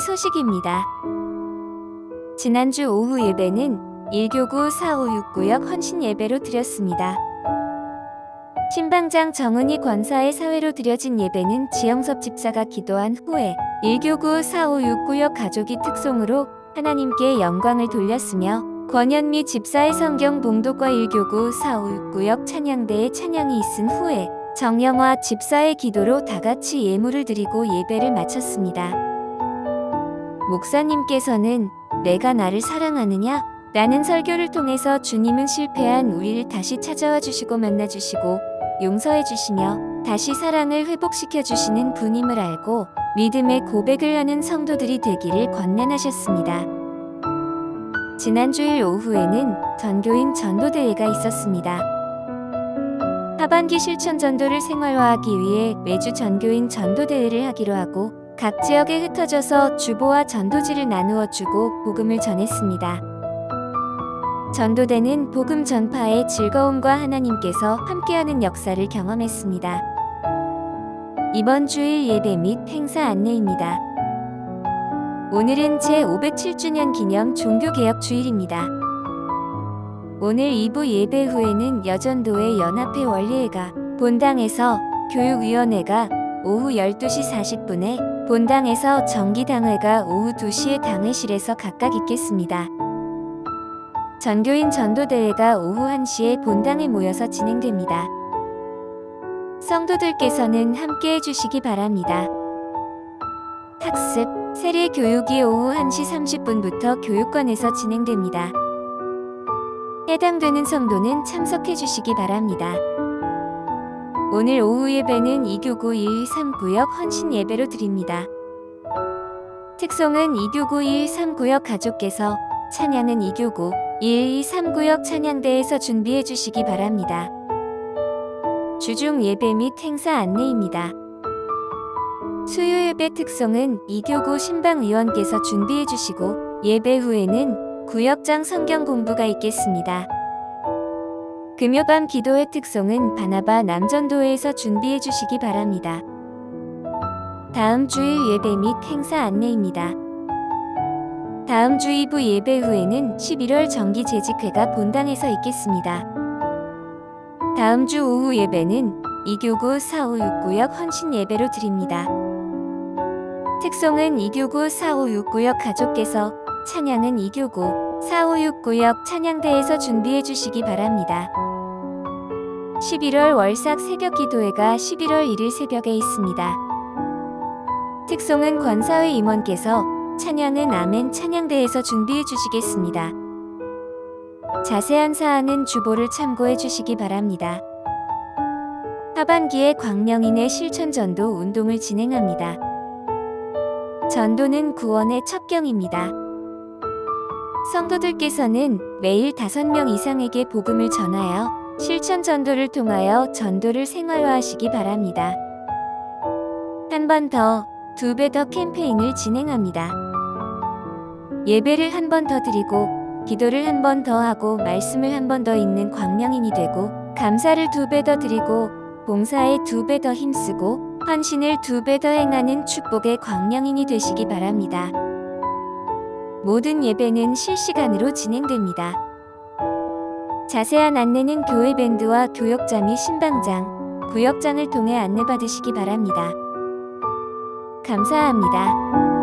소식입니다. 지난주 오후 예배는 1교구 4569역 헌신 예배로 드렸습니다. 신방장 정은희 권사의 사회로 드려진 예배는 지영섭 집사가 기도한 후에 1교구 4569역 가족이 특송으로 하나님께 영광을 돌렸으며 권현미 집사의 성경 봉독과 1교구 4569역 찬양대에 찬양이 있은 후에 정영화 집사의 기도로 다 같이 예물을 드리고 예배를 마쳤습니다. 목사님께서는 내가 나를 사랑하느냐? 라는 설교를 통해서 주님은 실패한 우리를 다시 찾아와 주시고 만나 주시고 용서해 주시며 다시 사랑을 회복시켜 주시는 분임을 알고 믿음의 고백을 하는 성도들이 되기를 권면하셨습니다. 지난 주일 오후에는 전교인 전도대회가 있었습니다. 하반기 실천 전도를 생활화하기 위해 매주 전교인 전도대회를 하기로 하고 각 지역에 흩어져서 주보와 전도지를 나누어 주고 복음을 전했습니다. 전도대는 복음 전파의 즐거움과 하나님께서 함께하는 역사를 경험했습니다. 이번 주일 예배 및 행사 안내입니다. 오늘은 제507주년 기념 종교개혁 주일입니다. 오늘 2부 예배 후에는 여전도의 연합회 원리회가 본당에서 교육위원회가 오후 12시 40분에 본당에서 정기당회가 오후 2시에 당회실에서 각각 있겠습니다. 전교인 전도대회가 오후 1시에 본당에 모여서 진행됩니다. 성도들께서는 함께 해주시기 바랍니다. 학습, 세례 교육이 오후 1시 30분부터 교육관에서 진행됩니다. 해당되는 성도는 참석해 주시기 바랍니다. 오늘 오후 예배는 2교구 139역 헌신 예배로 드립니다. 특송은 2교구 139역 가족께서 찬양은 2교구 1239역 찬양대에서 준비해 주시기 바랍니다. 주중 예배 및 행사 안내입니다. 수요 예배 특송은 2교구 신방의원께서 준비해 주시고 예배 후에는 구역장 성경 공부가 있겠습니다. 금요밤 기도회 특송은 바나바 남전도회에서 준비해 주시기 바랍니다. 다음 주일 예배 및 행사 안내입니다. 다음 주 2부 예배 후에는 11월 정기 재직회가 본당에서 있겠습니다. 다음 주 오후 예배는 2교구 4569역 헌신 예배로 드립니다. 특송은 2교구 4569역 가족께서 찬양은 2교구 4569역 찬양대에서 준비해 주시기 바랍니다. 11월 월삭 새벽 기도회가 11월 1일 새벽에 있습니다. 특송은 권사회 임원께서 찬양은 아멘 찬양대에서 준비해 주시겠습니다. 자세한 사항은 주보를 참고해 주시기 바랍니다. 하반기에 광명인의 실천전도 운동을 진행합니다. 전도는 구원의 첩경입니다. 성도들께서는 매일 5명 이상에게 복음을 전하여 실천 전도를 통하여 전도를 생활화하시기 바랍니다. 한 번 더, 두 배 더 캠페인을 진행합니다. 예배를 한 번 더 드리고, 기도를 한 번 더 하고, 말씀을 한 번 더 읽는 광명인이 되고, 감사를 두 배 더 드리고, 봉사에 두 배 더 힘쓰고, 헌신을 두 배 더 행하는 축복의 광명인이 되시기 바랍니다. 모든 예배는 실시간으로 진행됩니다. 자세한 안내는 교회 밴드와 교역자 및 신방장, 구역장을 통해 안내받으시기 바랍니다. 감사합니다.